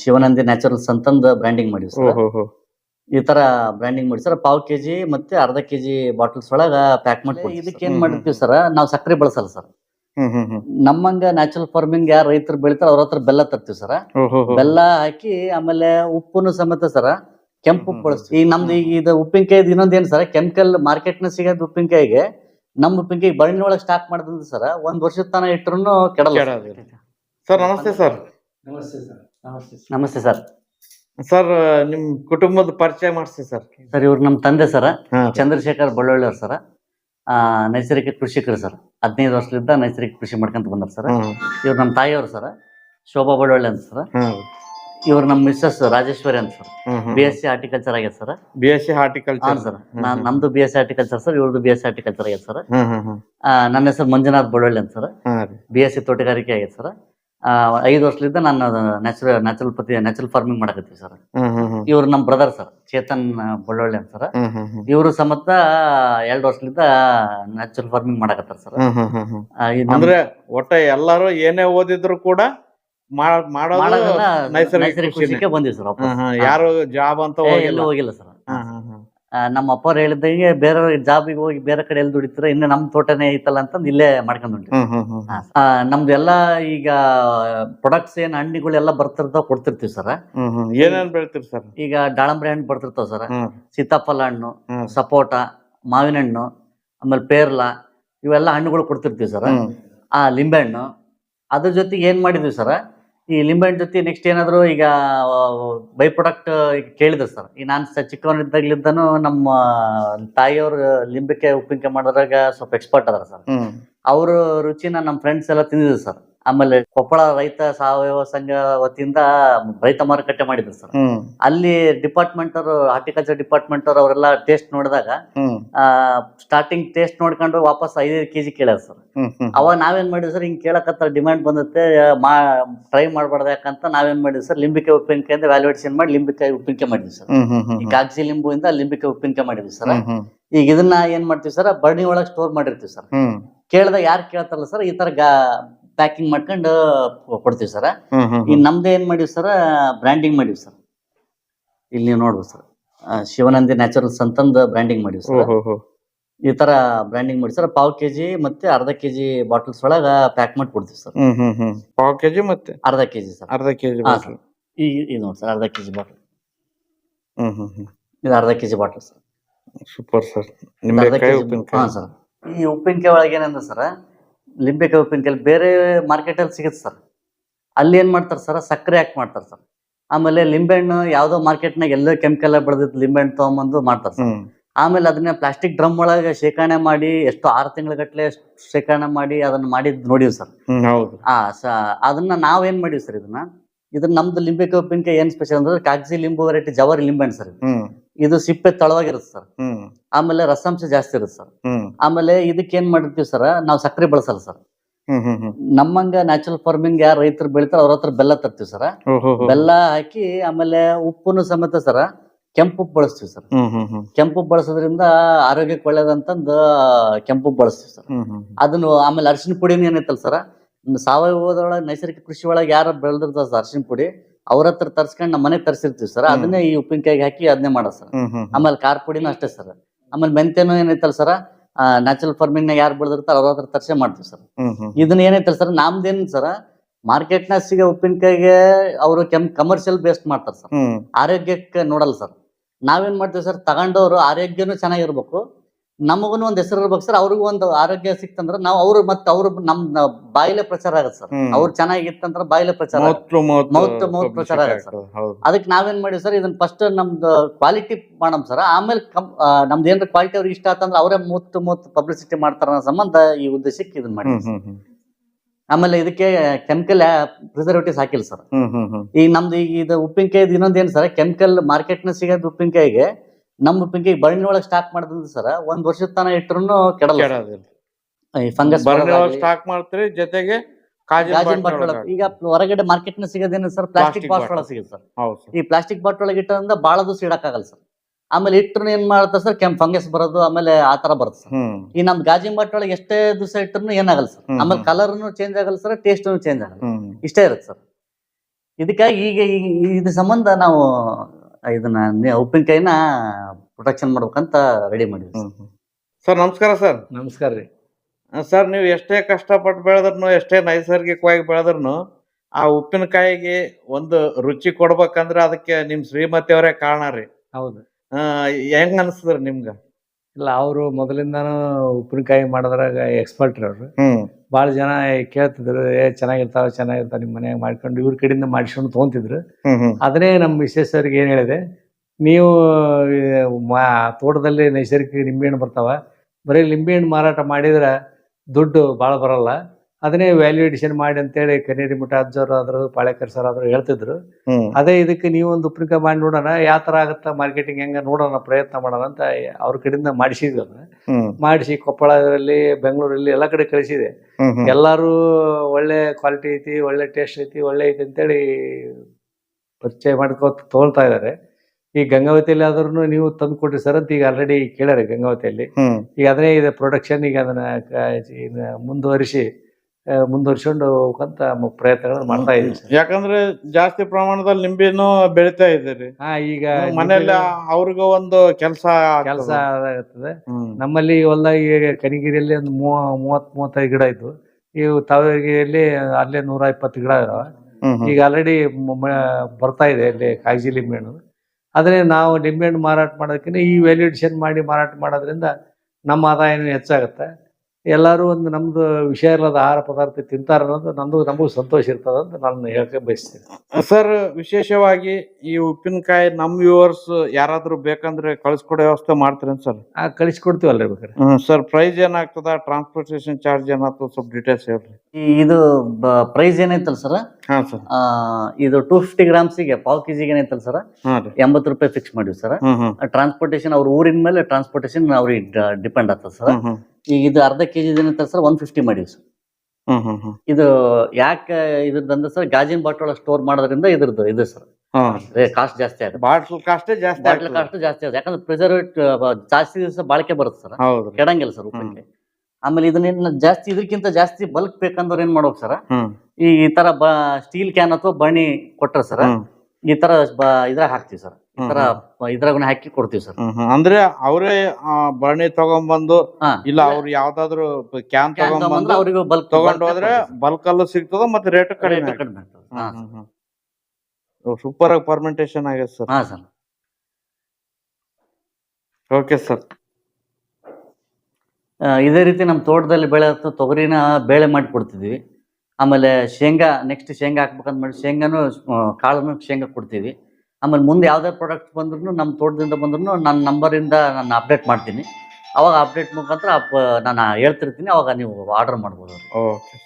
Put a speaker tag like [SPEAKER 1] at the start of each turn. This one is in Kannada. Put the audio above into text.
[SPEAKER 1] ಶಿವನಂದಿ ನ್ಯಾಚುರಲ್ಸ್ ಅಂತಂದು ಬ್ರ್ಯಾಂಡಿಂಗ್ ಮಾಡಿವಿ ಸರ್. ಈ ತರ ಬ್ರ್ಯಾಂಡಿಂಗ್ ಮಾಡಿ ಸರ್. ಪಾವ್ ಕೆಜಿ ಮತ್ತೆ ಅರ್ಧ ಕೆಜಿ ಬಾಟಲ್ಸ್ ಒಳಗ ಪ್ಯಾಕ್ ಮಾಡ್ತೀವಿ ಇದಕ್ಕೆ ಏನ್ ಮಾಡಿರ್ತೀವಿ ಸರ್? ನಾವು ಸಕ್ಕರೆ ಬಳಸಲ್ಲ ಸರ್.
[SPEAKER 2] ಹ್ಮ್ ಹ್ಮ್ ಹ್ಮ್.
[SPEAKER 1] ನಮ್ಮಂಗ ನ್ಯಾಚುರಲ್ ಫಾರ್ಮಿಂಗ್ ಯಾರು ರೈತರು ಬೆಳಿತಾರ ಅವ್ರ ಹತ್ರ ಬೆಲ್ಲ ತರ್ತೀವಿ ಸರ್. ಬೆಲ್ಲ ಹಾಕಿ ಆಮೇಲೆ ಉಪ್ಪುನು ಸಮೇತ ಸರ ಕೆಂಪು ಉಪ್ಪು. ಬಳಸ್ತೀವಿ. ಈಗ ನಮ್ದು ಈಗ ಇದು ಉಪ್ಪಿನಕಾಯಿ ಇನ್ನೊಂದ್ ಏನ್ ಸರ್ ಕೆಮಿಕಲ್ ಮಾರ್ಕೆಟ್ನ ಸಿಗೋದು ಉಪ್ಪಿನಕಾಯಿಗೆ ನಮ್ಮ ಉಪ್ಪಿನಕಾಯಿ ಬಳ್ಳಿನ ಒಳಗೆ ಸ್ಟಾಕ್ ಮಾಡಿದ್ರೆ ಸರ್ ಒಂದ್ ವರ್ಷದ ತನ ಇಟ್ಟರು ಕೆಡಲ್ಲ.
[SPEAKER 2] ಸರ್ ನಮಸ್ತೆ ಸರ್.
[SPEAKER 3] ನಮಸ್ತೆ ಸರ್. ನಮಸ್ತೆ ಸರ್.
[SPEAKER 1] ನಮಸ್ತೆ ಸರ್.
[SPEAKER 2] ಸರ್ ನಿಮ್ ಕುಟುಂಬದ ಪರಿಚಯ ಮಾಡಿಸಿ ಸರ್.
[SPEAKER 1] ಸರ್ ಇವ್ರು ನಮ್ಮ ತಂದೆ ಸರ. ಚಂದ್ರಶೇಖರ್ ಬಳ್ಳೊಳ್ಳಿ ಅವ್ರ ಸರ. ಆ ನೈಸರ್ಗಿಕ ಕೃಷಿಕರು ಸರ್. ಹದಿನೈದು ವರ್ಷದಿಂದ ನೈಸರ್ಗಿಕ ಕೃಷಿ ಮಾಡ್ಕೊಂತ ಬಂದ್ರು ಸರ್. ಇವ್ರು ನಮ್ಮ ತಾಯಿಯವರು ಸರ್. ಶೋಭಾ ಬಳ್ಳೊಳ್ಳಿ ಅಂತ ಸರ್. ಇವ್ರು ನಮ್ಮ ಮಿಸ್ಸಸ್ ರಾಜೇಶ್ವರಿ ಅಂತ sir. B S C horticulture ಆಗ್ಯದ sir.
[SPEAKER 2] B S C horticulture
[SPEAKER 1] sir. ನಮ್ದು B S C horticulture sir. ಇವ್ರದ್ದು ಬಿ ಎಸ್ ಸಿ ಹಾರ್ಟಿಕಲ್ಚರ್ ಆಗ್ಯದ ಸರ್.
[SPEAKER 2] ಹ್ಮ್ ಹ್ಮ್ ಹ್ಮ್.
[SPEAKER 1] ನನ್ನ ಹೆಸರು ಮಂಜುನಾಥ್ ಬಳ್ಳೊಳ್ಳಿ ಅಂತ ಸರ್. ಬಿ ಎಸ್ ಸಿ ತೋಟಗಾರಿಕೆ ಆಗ್ಯದ ಸರ್. ಐದು ವರ್ಷದಿಂದ ನಾನು ನ್ಯಾಚುರಲ್ ನ್ಯಾಚುರಲ್ ಪತಿ ನ್ಯಾಚುರಲ್ ಫಾರ್ಮಿಂಗ್ ಮಾಡಕತ್ತೀವಿ ಸರ್ ಇವ್ರು ನಮ್ಮ ಬ್ರದರ್ ಸರ್ ಚೇತನ್ ಬಳ್ಳೊಳ್ಳಿ ಅಂತ ಸರ್ ಇವರು ಸಮತ್ತ ಎರಡು ವರ್ಷದಿಂದ ನ್ಯಾಚುರಲ್ ಫಾರ್ಮಿಂಗ್ ಮಾಡಕತ್ತಾರ ಸರ್
[SPEAKER 2] ಅಂದ್ರೆ ಒಟ್ಟ ಎಲ್ಲಾರು ಏನೇ ಓದಿದ್ರು ಕೂಡ ಮಾಡ್- ಮಾಡೋದು
[SPEAKER 1] ಮಾಡೋದೆಲ್ಲ
[SPEAKER 2] ನೈಸರ್ಗಿಕ.
[SPEAKER 1] ಕೃಷಿಗೆ ಬಂದಿವಿ ಸರ್
[SPEAKER 2] ಯಾರು ಜಾಬ್ ಅಂತ
[SPEAKER 1] ಎಲ್ಲೂ
[SPEAKER 2] ಹೋಗಿಲ್ಲ
[SPEAKER 1] ಸರ್ ನಮ್ಮ ಅಪ್ಪವ್ರು ಹೇಳಿದಂಗೆ ಬೇರೆ ಜಾಬಿಗೆ ಹೋಗಿ ಬೇರೆ ಕಡೆ ಎಲ್ಲಿ ದುಡಿತಾರೆ ಇನ್ನು ನಮ್ಮ ತೋಟನೇ ಐತಲ್ಲ ಅಂತಂದು ಇಲ್ಲೇ ಮಾಡ್ಕೊಂಡ್ ಹೊಂಟಿವಿ.
[SPEAKER 2] ಹ್ಮ್ ಹ್ಮ್ ಹ್ಮ್.
[SPEAKER 1] ಆ, ನಮ್ದು ಎಲ್ಲ ಈಗ ಪ್ರೊಡಕ್ಟ್ಸ್ ಏನ್ ಹಣ್ಣುಗಳೆಲ್ಲ ಬರ್ತಿರ್ತಾವ ಕೊಡ್ತಿರ್ತೀವಿ ಸರ್
[SPEAKER 2] ಏನೇನ್ ಬೆಳಿತೀರಿ ಸರ್
[SPEAKER 1] ಈಗ ದಾಳಂಬ್ರಿ ಹಣ್ಣು ಬರ್ತಿರ್ತಾವ ಸರ್ ಸೀತಾಫಲ ಹಣ್ಣು ಸಪೋಟ ಮಾವಿನ ಹಣ್ಣು ಆಮೇಲೆ ಪೇರ್ಲ ಇವೆಲ್ಲ ಹಣ್ಣುಗಳು ಕೊಡ್ತಿರ್ತೀವಿ ಸರ್ ಆ ಲಿಂಬೆ ಹಣ್ಣು. ಅದ್ರ ಜೊತೆಗೆ ಏನ್ ಮಾಡಿದ್ವಿ ಸರ್ ಈ ಲಿಂಬೆ ಹಣ್ಣು ಜೊತೆ ನೆಕ್ಸ್ಟ್ ಏನಾದ್ರು ಈಗ ಬೈ ಪ್ರಾಡಕ್ಟ್ ಕೇಳಿದ್ರು ಸರ್. ಈ ನಾನು ಚಿಕ್ಕವನಿದ್ದಾಗ್ಲಿದ್ದಾನು ನಮ್ಮ ತಾಯಿಯವರು ಲಿಂಬೆಕಾಯಿ ಉಪ್ಪಿನಕಾಯಿ ಮಾಡೋದ್ರಾಗ ಸ್ವಲ್ಪ ಎಕ್ಸ್ಪರ್ಟ್ ಅದಾರ ಸರ್. ಅವ್ರ ರುಚಿನ ನಮ್ಮ ಫ್ರೆಂಡ್ಸ್ ಎಲ್ಲ ತಿಂದಿದ್ರು ಸರ್. ಆಮೇಲೆ ಕೊಪ್ಪಳ ರೈತ ಸಾವಯವ ಸಂಘ ವತಿಯಿಂದ ರೈತ ಮಾರುಕಟ್ಟೆ ಮಾಡಿದ್ರು ಸರ್. ಅಲ್ಲಿ ಡಿಪಾರ್ಟ್ಮೆಂಟ್ ಅವರು ಹಾರ್ಟಿಕಲ್ಚರ್ ಡಿಪಾರ್ಟ್ಮೆಂಟ್ ಅವರು ಅವರೆಲ್ಲ ಟೇಸ್ಟ್ ನೋಡಿದಾಗ ಸ್ಟಾರ್ಟಿಂಗ್ ಟೇಸ್ಟ್ ನೋಡ್ಕೊಂಡು ವಾಪಸ್ ಐದೈದು ಕೆಜಿ ಕೇಳ್ಯಾರ ಸರ್. ಅವಾಗ ನಾವೇನ್ ಮಾಡಿದ್ವಿ ಸರ್ ಹಿಂಗ್ ಕೇಳಕತ್ತ ಡಿಮ್ಯಾಂಡ್ ಬಂದತ್ತೆ ಮಾ ಟ್ರೈ ಮಾಡಬಾರ್ದು ಯಾಕಂತ ನಾವೇನ್ ಮಾಡಿದ್ವಿ ಸರ್ ಲಿಂಬಿಕಾಯಿ ಉಪ್ಪಿನಕಾಯಿ ಅಂತ ವ್ಯಾಲ್ಯೂಯೇಷನ್ ಮಾಡಿ ಲಿಂಬಿಕಾಯಿ ಉಪ್ಪಿನಕಾಯಿ ಮಾಡಿದ್ವಿ ಸರ್. ಈ ಕಾಗಜಿ ಲಿಂಬುವಿಂದ ಲಿಂಬಿಕಾಯಿ ಉಪ್ಪಿನಕಾಯಿ ಮಾಡಿದ್ವಿ ಸರ್. ಈಗ ಇದನ್ನ ಏನ್ ಮಾಡ್ತೀವಿ ಸರ್ ಬರ್ಣಿ ಒಳಗೆ ಸ್ಟೋರ್ ಮಾಡಿರ್ತೀವಿ ಸರ್. ಕೇಳ್ದಾಗ ಯಾರು ಕೇಳ್ತಾರಲ್ಲ ಸರ್ ಈ ತರ ಗಾ ಪ್ಯಾಕಿಂಗ್ ಮಾಡ್ಕೊಂಡು ಕೊಡ್ತೀವಿ ಸರ್. ಈ ನಮ್ದು ಏನ್ ಮಾಡಿವಿ ಸರ್ ಬ್ರ್ಯಾಂಡಿಂಗ್ ಮಾಡಿವಿ ಸರ್. ಇಲ್ಲಿ ನೀವು ನೋಡ್ಬೋದು ಸರ್. ಶಿವನಂದಿ ನ್ಯಾಚುರಲ್ಸ್ ಅಂತಂದು ಬ್ರ್ಯಾಂಡಿಂಗ್ ಮಾಡಿವಿ ಸರ್. ಈ ತರ ಬ್ರ್ಯಾಂಡಿಂಗ್ ಮಾಡಿ ಸರ್ ಪಾವ್ ಕೆಜಿ ಮತ್ತೆ ಅರ್ಧ ಕೆಜಿ ಬಾಟಲ್ಸ್ ಒಳಗ ಪ್ಯಾಕ್ ಮಾಡಿ ಕೊಡ್ತೀವಿ ಸರ್.
[SPEAKER 2] ಪಾವ್ ಕೆಜಿ ಮತ್ತೆ?
[SPEAKER 1] ಅರ್ಧ ಕೆಜಿ ಸರ್.
[SPEAKER 2] ಅರ್ಧ ಕೆಜಿ ಬಾಟಲ್.
[SPEAKER 1] ಈ ಇದು ನೋಡಿ ಸರ್ ಅರ್ಧ ಕೆಜಿ ಬಾಟಲ್. ಇದು ಅರ್ಧ K G bottle sir.
[SPEAKER 2] Super sir.
[SPEAKER 1] ಅರ್ಧ ಕೈ ಹಾ
[SPEAKER 2] ಉಪ್ಪಿನಕಾಯಿ.
[SPEAKER 1] ಸರ್. ಈ ಉಪ್ಪಿನಕಾಯಿ ಒಳಗೆ ಏನಂದ್ರೆ ಸರ್ ಲಿಂಬೆಕಾಯಿ ಉಪ್ಪಿನಕಾಯಿ ಬೇರೆ ಮಾರ್ಕೆಟಲ್ಲಿ ಅಲ್ಲಿ ಸಿಗುತ್ತೆ ಸರ್. ಅಲ್ಲಿ ಏನು ಮಾಡ್ತಾರೆ ಸರ್? ಸಕ್ಕರೆ ಹಾಕಿ ಮಾಡ್ತಾರೆ ಸರ್. ಆಮೇಲೆ ಲಿಂಬೆಹಣ್ಣು ಯಾವುದೋ ಮಾರ್ಕೆಟ್ನಾಗ ಎಲ್ಲ ಕೆಮಿಕಲ್ ಬೆಳೆದಿದ್ದು ಲಿಂಬೆಹಣ್ಣು ತೊಗೊಂಬಂದು ಮಾಡ್ತಾರೆ ಸರ್. ಆಮೇಲೆ ಅದನ್ನ ಪ್ಲಾಸ್ಟಿಕ್ ಡ್ರಮ್ ಒಳಗೆ ಶೇಖರಣೆ ಮಾಡಿ ಎಷ್ಟು ಆರು ತಿಂಗಳ ಗಟ್ಟಲೆ ಶೇಖರಣೆ ಮಾಡಿ ಅದನ್ನ ಮಾಡಿದ್ ನೋಡಿವಿ ಸರ್.
[SPEAKER 2] ಹೌದು.
[SPEAKER 1] ಆ ಅದನ್ನ ನಾವೇನ್ ಮಾಡಿವಿ ಸರ್ ಇದನ್ನ? ಇದನ್ನ ನಮ್ದು ಲಿಂಬೆ ಉಪ್ಪಿನಕಾಯಿ ಏನ್ ಸ್ಪೆಷಲ್ ಅಂದ್ರೆ ಕಾಗಜಿ ಲಿಂಬು ವೆರೈಟಿ ಜವಾರಿ ಲಿಂಬೆಹಣ್ಣು ಸರ್ ಇದು. ಸಿಪ್ಪೆ ತಳವಾಗಿರುತ್ತೆ ಸರ್. ಆಮೇಲೆ ರಸಾಂಶ ಜಾಸ್ತಿ ಇರುತ್ತೆ ಸರ್. ಆಮೇಲೆ ಇದಕ್ಕೆ ಏನ್ ಮಾಡಿರ್ತೀವಿ ಸರ್ ನಾವು ಸಕ್ಕರೆ ಬಳಸಲ್ಲ ಸರ್. ನಮ್ಮಂಗ ನ್ಯಾಚುರಲ್ ಫಾರ್ಮಿಂಗ್ ಯಾರು ರೈತರು ಬೆಳಿತಾರ ಅವ್ರ ಹತ್ರ ಬೆಲ್ಲ ತರ್ತೀವಿ ಸರ್. ಬೆಲ್ಲ ಹಾಕಿ ಆಮೇಲೆ ಉಪ್ಪುನು ಸಮೇತ ಸರ್ ಕೆಂಪು ಬಳಸ್ತೀವಿ ಸರ್. ಕೆಂಪು ಬಳಸೋದ್ರಿಂದ ಆರೋಗ್ಯಕ್ಕೆ ಒಳ್ಳೇದಂತಂದು ಕೆಂಪು ಬಳಸ್ತೀವಿ ಸರ್. ಅದನ್ನು ಆಮೇಲೆ ಅರಿಶಿನ ಪುಡಿನೂ ಏನೈತಲ್ಲ ಸರ್ ಸಾವಯವದೊಳಗೆ ನೈಸರ್ಗಿಕ ಕೃಷಿ ಒಳಗೆ ಯಾರು ಬೆಳೆದಿರ್ತಾರ ಸರ್ ಅರಿಶಿನ ಪುಡಿ ಅವ್ರ ಹತ್ರ ತರ್ಸ್ಕೊಂಡು ನಮ್ಮ ಮನೆ ತರ್ಸಿರ್ತೀವಿ ಸರ್. ಅದನ್ನೇ ಈ ಉಪ್ಪಿನಕಾಯಿಗೆ ಹಾಕಿ ಅದನ್ನೇ ಮಾಡೋದು ಸರ್. ಆಮೇಲೆ ಖಾರ ಪುಡಿನೂ ಅಷ್ಟೇ ಸರ್. ಆಮೇಲೆ ಮೆಂತೆನೂ ಏನೈತಲ್ಲ ಸರ್ ನ್ಯಾಚುರಲ್ ಫಾರ್ಮಿಂಗ್ ನಾಗ ಯಾರು ಬೆಳೆದಿರ್ತಾರ ಅವ್ರ ಹತ್ರ ತರ್ಸೇ ಮಾಡ್ತೀವಿ ಸರ್. ಇದನ್ನ ಏನೈತಲ್ಲ ಸರ್ ನಮ್ದೇನ್ ಸರ್ನ ಸಿಗ ಉಪ್ಪಿನಕಾಯಿಗೆ ಅವರು ಕೆಮ್ ಕಮರ್ಷಿಯಲ್ ಬೇಸ್ಡ್ ಮಾಡ್ತಾರೆ ಸರ್. ಆರೋಗ್ಯಕ್ಕೆ ನೋಡಲ್ಲ ಸರ್. ನಾವೇನ್ ಮಾಡ್ತೀವಿ ಸರ್ ತಗೊಂಡವ್ರು ಆರೋಗ್ಯನೂ ಚೆನ್ನಾಗಿರ್ಬೇಕು. ನಮಗೂ ಒಂದ್ ಹೆಸರು ಇರ್ಬೇಕು ಸರ್ ಅವ್ರಿಗೂ ಒಂದು ಆರೋಗ್ಯ ಸಿಕ್ತಂದ್ರ ನಾವು ಅವ್ರು ಮತ್ತೆ ಅವ್ರ ನಮ್ ಬಾಯಿಲೆ ಪ್ರಚಾರ ಆಗತ್ತೆ ಸರ್. ಅವ್ರು ಚೆನ್ನಾಗಿತ್ತಂದ್ರ ಬಾಯಿಲೆ ಪ್ರಚಾರ.
[SPEAKER 2] ಮೌತ್ ಮೌತ್
[SPEAKER 1] ಪ್ರಚಾರ ಆಗತ್ತೆ ಸರ್. ಅದಕ್ಕೆ ನಾವೇನ್ ಮಾಡಿ ಸರ್ ಇದನ್ನ ಫಸ್ಟ್ ನಮ್ದು ಕ್ವಾಲಿಟಿ ಮಾಡಮ್ ಸರ್. ಆಮೇಲೆ ಕಮ್ ನಮ್ದು ಏನಾರ ಕ್ವಾಲಿಟಿ ಅವ್ರಿಗೆ ಇಷ್ಟ ಆತಂದ್ರೆ ಅವರೇ ಮೂತ್ ಮೂತ್ ಪಬ್ಲಿಸಿಟಿ ಮಾಡ್ತಾರ ಸಂಬಂಧ ಈ ಉದ್ದೇಶಕ್ಕೆ ಇದನ್ನ ಮಾಡಿ ಆಮೇಲೆ ಇದಕ್ಕೆ ಕೆಮಿಕಲ್ ಪ್ರಿಸರ್ವೇಟಿವ್ಸ್ ಹಾಕಿಲ್ಲ ಸರ್. ಈಗ ನಮ್ದು ಈಗ ಇದು ಉಪ್ಪಿನಕಾಯಿ ಇನ್ನೊಂದ್ ಏನ್ ಸರ್ ಕೆಮಿಕಲ್ ಮಾರ್ಕೆಟ್ನ ಸಿಗೋದು ಉಪ್ಪಿನಕಾಯಿಗೆ ನಮ್ ಪಿಂಕಿ ಬರಣಿ ಒಳಗೆ ಸ್ಟಾಕ್ ಮಾಡಿದ್ರೆ ಸರ್ ಒಂದ್ ವರ್ಷದ ತನ ಇಟ್ಟರು ಕೆಡಲ್ಲ ಈ ಫಂಗಸ್
[SPEAKER 2] ಸ್ಟಾಕ್ ಮಾಡ್ತೀರಿ ಜೊತೆಗೆ
[SPEAKER 1] ಗಾಜಿನ
[SPEAKER 2] ಒಳಗೆ
[SPEAKER 1] ಈಗ ಹೊರಗಡೆ ಮಾರ್ಕೆಟ್ನ ಸಿಗೋದೇನು ಸರ್ ಪ್ಲಾಸ್ಟಿಕ್
[SPEAKER 2] ಬಾಟ್.
[SPEAKER 1] ಒಳಗೆ ಸಿಗುತ್ತೆ ಸರ್. ಈ ಪ್ಲಾಸ್ಟಿಕ್ ಬಾಟ್ ಒಳಗೆ ಇಟ್ಟರಿಂದ ಬಹಳ ದಿವಸ ಇಡಕ್ಕಾಗಲ್ಲ ಸರ್. ಆಮೇಲೆ ಇಟ್ಟರು ಏನ್ ಮಾಡುತ್ತೆ ಸರ್ ಕೆಂಪ್ ಫಂಗಸ್ ಬರೋದು ಆಮೇಲೆ ಆ ತರ ಬರುತ್ತೆ ಸರ್. ಈ ನಮ್ ಗಾಜಿನ ಬಾಟ್ ಒಳಗೆ ಎಷ್ಟೇ ದಿವಸ ಇಟ್ಟರು ಏನಾಗಲ್ಲ ಸರ್. ಆಮೇಲೆ. ಕಲರ್ನು ಚೇಂಜ್ ಆಗಲ್ಲ ಸರ್ ಟೇಸ್ಟ್ನು ಚೇಂಜ್ ಆಗಲ್ಲ ಇಷ್ಟೇ ಇರುತ್ತೆ ಸರ್. ಇದಕ್ಕಾಗಿ ಈಗ ಈ- ಈ- ಸಂಬಂಧ ನಾವು ಇದನ್ನ ನೆ- ಉಪ್ಪಿನಕಾಯಿನ ಪ್ರೊಟೆಕ್ಷನ್ ಮಾಡ್ಬೇಕಂತ ರೆಡಿ ಮಾಡಿದ್ವಿ.
[SPEAKER 2] ಸರ್ ನಮಸ್ಕಾರ ಸರ್.
[SPEAKER 3] ನಮಸ್ಕಾರ ರೀ.
[SPEAKER 2] ಸರ್ ನೀವು ಎಷ್ಟೇ ಕಷ್ಟಪಟ್ಟು ಬೆಳೆದ್ರು ಎಷ್ಟೇ ನೈಸರ್ಗಿಕವಾಗಿ ಬೆಳೆದ್ರು ಆ ಉಪ್ಪಿನಕಾಯಿಗೆ ಒಂದು ರುಚಿ ಕೊಡ್ಬೇಕಂದ್ರೆ ಅದಕ್ಕೆ ನಿಮ್ ಶ್ರೀಮತಿ ಅವರೇ ಕಾರಣ ರೀ.
[SPEAKER 3] ಹೌದು.
[SPEAKER 2] ಹೆಂಗ್ ಅನಸ್ತದ್ರಿ ನಿಮ್ಗ?
[SPEAKER 3] ಇಲ್ಲ ಅವರು ಮೊದಲಿಂದಾನು ಉಪ್ಪಿನಕಾಯಿ ಮಾಡೋದ್ರಾಗ ಎಕ್ಸ್ಪರ್ಟ್ ರೀ ಅವರು. ಭಾಳ ಜನ ಕೇಳ್ತಿದ್ರು ಏ ಚೆನ್ನಾಗಿರ್ತಾವ ಚೆನ್ನಾಗಿರ್ತಾವ ನಿಮ್ಮ ಮನೆಯಾಗ ಮಾಡ್ಕೊಂಡು ಇವ್ರ ಕಡೆಯಿಂದ ಮಾಡಿಸ್ಕೊಂಡು ತೊಗೊಂತಿದ್ರು ಅದನ್ನೇ ನಮ್ಮ ವಿಶೇಷ ಅವ್ರಿಗೆ ಏನು ಹೇಳಿದೆ ನೀವು ಮಾ ತೋಟದಲ್ಲಿ ನೈಸರ್ಗಿಕ ನಿಂಬೆಹಣ್ಣು ಬರ್ತಾವ ಬರೀ ನಿಂಬೆಹಣ್ಣು ಮಾರಾಟ ಮಾಡಿದ್ರೆ ದುಡ್ಡು ಭಾಳ ಬರಲ್ಲ ಅದನ್ನೇ ವ್ಯಾಲ್ಯೂ ಎಡಿಷನ್ ಮಾಡಿ ಅಂತೇಳಿ ಕನೇರಿ ಮಠ ಅಜ್ಜರ್ ಆದ್ರು ಪಾಳೇಕರ್ ಸರ್ ಆದ್ರು ಹೇಳ್ತಿದ್ರು ಅದೇ ಇದಕ್ಕೆ ನೀವು ಒಂದು ಉಪ್ಪಿನಕಾಯಿ ಮಾಡಿ ನೋಡೋಣ ಯಾವ ತರ ಆಗುತ್ತಾ ಮಾರ್ಕೆಟಿಂಗ್ ಹೆಂಗ ನೋಡೋಣ ಪ್ರಯತ್ನ ಮಾಡೋಣ ಅಂತ ಅವ್ರ ಕಡೆಯಿಂದ ಮಾಡಿಸಿದ್ವಿ ಅದನ್ನ. ಮಾಡಿಸಿ ಕೊಪ್ಪಳದಲ್ಲಿ ಬೆಂಗಳೂರಲ್ಲಿ ಎಲ್ಲ ಕಡೆ ಕಳಿಸಿದೆ. ಎಲ್ಲರೂ ಒಳ್ಳೆ ಕ್ವಾಲಿಟಿ ಐತಿ ಒಳ್ಳೆ ಟೇಸ್ಟ್ ಐತಿ ಒಳ್ಳೆ ಐತಿ ಅಂತೇಳಿ ಪರಿಚಯ ಮಾಡ್ಕೋತ ತಗೊಳ್ತಾ ಇದ್ದಾರೆ. ಈ ಗಂಗಾವತಿಯಲ್ಲಿ ಆದ್ರೂ ನೀವು ತಂದು ಕೊಟ್ಟಿ ಸರ್ ಅಂತ ಈಗ ಆಲ್ರೆಡಿ ಕೇಳಾರೆ ಗಂಗಾವತಿಯಲ್ಲಿ. ಈಗ ಅದನ್ನೇ ಇದೆ ಪ್ರೊಡಕ್ಷನ್ ಈಗ ಅದನ್ನ ಮುಂದುವರಿಸಿ ಮುಂದುವರಿಸ್ಕೊಂಡು ಹೋಗ್ಬೇಕಂತ ಪ್ರಯತ್ನಗಳನ್ನು ಮಾಡ್ತಾ ಇದ್ದೀವಿ
[SPEAKER 2] ಯಾಕಂದ್ರೆ ಜಾಸ್ತಿ ಪ್ರಮಾಣದಲ್ಲಿ ನಿಂಬೆನೂ ಬೆಳಿತಾ ಇದ್ದೀರಿ.
[SPEAKER 3] ಹಾ ಈಗ
[SPEAKER 2] ಮನೆಯಲ್ಲಿ ಅವ್ರಿಗೂ ಒಂದು ಕೆಲಸ
[SPEAKER 3] ಕೆಲಸ ಆಗುತ್ತದೆ ನಮ್ಮಲ್ಲಿ ಹೊಲ್ದಾಗ ಈಗ ಕನಿಗಿರಿಯಲ್ಲಿ ಒಂದು ಮೂವ ಮೂವತ್ ಮೂವತ್ತೈದು ಗಿಡ ಇದ್ವು. ಇವು ತಾವರೆಗಿರಿಯಲ್ಲಿ ಅಲ್ಲೇ ನೂರ ಇಪ್ಪತ್ತು ಗಿಡ ಇದಾವೆ. ಈಗ ಆಲ್ರೆಡಿ ಬರ್ತಾ ಇದೆ ಇಲ್ಲಿ ಕಾಗಜಿ ಲಿಂಬೆಹಣ್ಣು ಆದರೆ ನಾವು ಲಿಂಬೆಹಣ್ಣು ಮಾರಾಟ ಮಾಡೋದಕ್ಕಿಂತ ಈ ವ್ಯಾಲ್ಯೂಡೇಷನ್ ಮಾಡಿ ಮಾರಾಟ ಮಾಡೋದ್ರಿಂದ ನಮ್ಮ ಆದಾಯನೂ ಹೆಚ್ಚಾಗುತ್ತೆ. ಎಲ್ಲರೂ ಒಂದು ನಮ್ದು ವಿಷಯ ಇಲ್ಲದ ಆಹಾರ ಪದಾರ್ಥ ತಿಂತಾರ ಅನ್ನೋದು ನಂದು ನಮಗೂ ಸಂತೋಷ ಇರ್ತದೆ ಅಂತ ನಾನು ಹೇಳಕ್ಕೆ ಬಯಸ್ತೀನಿ.
[SPEAKER 2] ಸರ್ ವಿಶೇಷವಾಗಿ ಈ ಉಪ್ಪಿನಕಾಯಿ ನಮ್ ವ್ಯೂವರ್ಸ್ ಯಾರಾದ್ರೂ ಬೇಕಂದ್ರೆ ಕಳಿಸ್ಕೊಡೋ ವ್ಯವಸ್ಥೆ ಮಾಡ್ತೀರೇನು ಸರ್?
[SPEAKER 3] ಆ ಕಳಿಸ್ಕೊಡ್ತೀವಲ್ಲ ಬೇಕಾದ್ರೆ
[SPEAKER 2] ಸರ್ ಪ್ರೈಸ್ ಏನಾಗ್ತದ? ಟ್ರಾನ್ಸ್ಪೋರ್ಟೇಷನ್ ಚಾರ್ಜ್ ಏನಾಗ್ತದೆ? ಸ್ವಲ್ಪ ಡೀಟೇಲ್ಸ್ ಹೇಳ್ರಿ.
[SPEAKER 1] ಇದು ಪ್ರೈಸ್ ಏನೈತಲ್ಲ ಸರ್?
[SPEAKER 2] ಹಾ ಸರ್.
[SPEAKER 1] ಇದು ಟೂ ಫಿಫ್ಟಿ ಗ್ರಾಮ್ಸಿಗೆ ಪಾವ್ ಕೆಜಿಗೆ ಏನೈತಲ್ಲ ಸರ್? ಎಂಬತ್ತು ರೂಪಾಯಿ ಫಿಕ್ಸ್ ಮಾಡಿವಿ ಸರ್. ಟ್ರಾನ್ಸ್ಪೋರ್ಟೇಷನ್ ಅವ್ರ ಊರಿನ ಮೇಲೆ ಟ್ರಾನ್ಸ್ಪೋರ್ಟೇಷನ್ ಅವ್ರಿಗೆ ಡಿಪೆಂಡ್ ಆಗ್ತದೆ ಸರ್? ಈಗ ಇದು ಅರ್ಧ ಕೆಜಿ ಏನೈತಲ್ಲ ಸರ್ ಒನ್ ಫಿಫ್ಟಿ ಮಾಡಿವಿ ಸರ್.
[SPEAKER 2] ಹ್ಮ್ ಹ್ಮ್ ಹ್ಮ್.
[SPEAKER 1] ಇದು ಯಾಕೆ ಇದ್ರದ್ದು ಸರ್ ಗಾಜಿನ ಬಾಟಲ್ ಸ್ಟೋರ್ ಮಾಡೋದ್ರಿಂದ ಇದ್ರದ್ದು ಇದು ಸರ್. ಕಾಸ್ಟ್ ಜಾಸ್ತಿ ಆಗುತ್ತೆ.
[SPEAKER 2] ಬಾಟ್ಲ್ ಕಾಸ್ಟ್ ಜಾಸ್ತಿ
[SPEAKER 1] ಬಾಟ್ಲ್
[SPEAKER 2] ಆಗ್ತದೆ.
[SPEAKER 1] ಕಾಸ್ಟ್ ಜಾಸ್ತಿ ಆಗುತ್ತೆ. ಯಾಕಂದ್ರೆ ಪ್ರಿಸರ್ವೇಟ್ ಜಾಸ್ತಿ ದಿವಸ ಬಾಳಿಕೆ ಬರುತ್ತೆ ಸರ್.
[SPEAKER 2] ಹೌದ್ರಿ
[SPEAKER 1] ಕೆಡಂಗಿಲ್ಲ ಸರ್ ಉಪ್ಪಿನಕಾಯಿ ಆಮೇಲೆ ಇದನ್ನ ಜಾಸ್ತಿ ಇದಕ್ಕಿಂತ ಜಾಸ್ತಿ ಬಲ್ಕ್ ಬೇಕಂದ್ರೆ ಏನ್ ಮಾಡ್ಬೇಕು ಸರ್?
[SPEAKER 2] ಹ್ಮ್.
[SPEAKER 1] ಈ ತರ ಸ್ಟೀಲ್ ಕ್ಯಾನ್ ಅಥವಾ ಬಣಿ ಕೊಟ್ರ ಸರ್
[SPEAKER 2] ಹ್ಮ್.
[SPEAKER 1] ಈ ತರ ಬ- ಇದ್ರಾಗ ಹಾಕ್ತಿವಿ ಸರ್. ಈ ತರ ಇದ್ರಾಗ ಹಾಕಿ ಕೊಡ್ತೀವಿ ಸರ್.
[SPEAKER 2] ಹ್ಮ್ ಹ್ಮ್. ಅಂದ್ರೆ ಅವರೇ ಬರಣಿ ತಗೊಂಡ್ಬಂದು
[SPEAKER 1] ಹಾ.
[SPEAKER 2] ಇಲ್ಲ ಅವ್ರು ಯಾವ್ದಾದ್ರು ಕ್ಯಾನ್
[SPEAKER 1] ತಗೊಂಡ್ಬಂದು ಅವ್ರಿಗೂ ಬಲ್ಕ್
[SPEAKER 2] ತಗೊಂಡ್ ಹೋದ್ರೆ ಬಲ್ಕ್ ಅಲ್ಲೂ ಸಿಗ್ತದ ಮತ್ತೆ ರೇಟ್ ಕಡಿಮೆ
[SPEAKER 1] ರೇಟ್ ಕಡಿಮೆ ಆಗ್ತದೆ. ಹಾ
[SPEAKER 2] ಹ್ಮ್ ಹ್ಮ್. ಹ್ಮ್ ಸೂಪರ್ ಆಗಿ ಫರ್ಮೆಂಟೇಶನ್ ಆಗ ಸರ್.
[SPEAKER 1] ಹಾ ಸರ್.
[SPEAKER 2] Okay sir.
[SPEAKER 1] ಆ, ಇದೇ ರೀತಿ ನಮ್ಮ ತೋಟದಲ್ಲಿ ಬೆಳೆ ತೊಗರಿನ ಬೇಳೆ ಮಾಡಿ ಕೊಡ್ತಿದ್ವಿ ಆಮೇಲೆ ಶೇಂಗಾ ನೆಕ್ಸ್ಟ್ ಶೇಂಗಾ ಹಾಕ್ಬೇಕಂತ ಮಾಡಿ ಶೇಂಗಾನು ಆ, ಕಾಳನ್ನು ಶೇಂಗಾ ಕೊಡ್ತೀವಿ. ಆಮೇಲೆ ಮುಂದೆ ಯಾವುದೇ ಪ್ರಾಡಕ್ಟ್ ಬಂದ್ರೂ ನಮ್ಮ ತೋಟದಿಂದ ಬಂದ್ರೂ ನನ್ನ ನಂಬರಿಂದ ನಾನು ಅಪ್ಡೇಟ್ ಮಾಡ್ತೀನಿ. ಅವಾಗ ಅಪ್ಡೇಟ್ ಮುಖಾಂತರ ನಾನು ಹೇಳ್ತಿರ್ತೀನಿ, ಅವಾಗ ನೀವು ಆರ್ಡರ್ ಮಾಡ್ಬೋದು
[SPEAKER 2] ಓಕೆ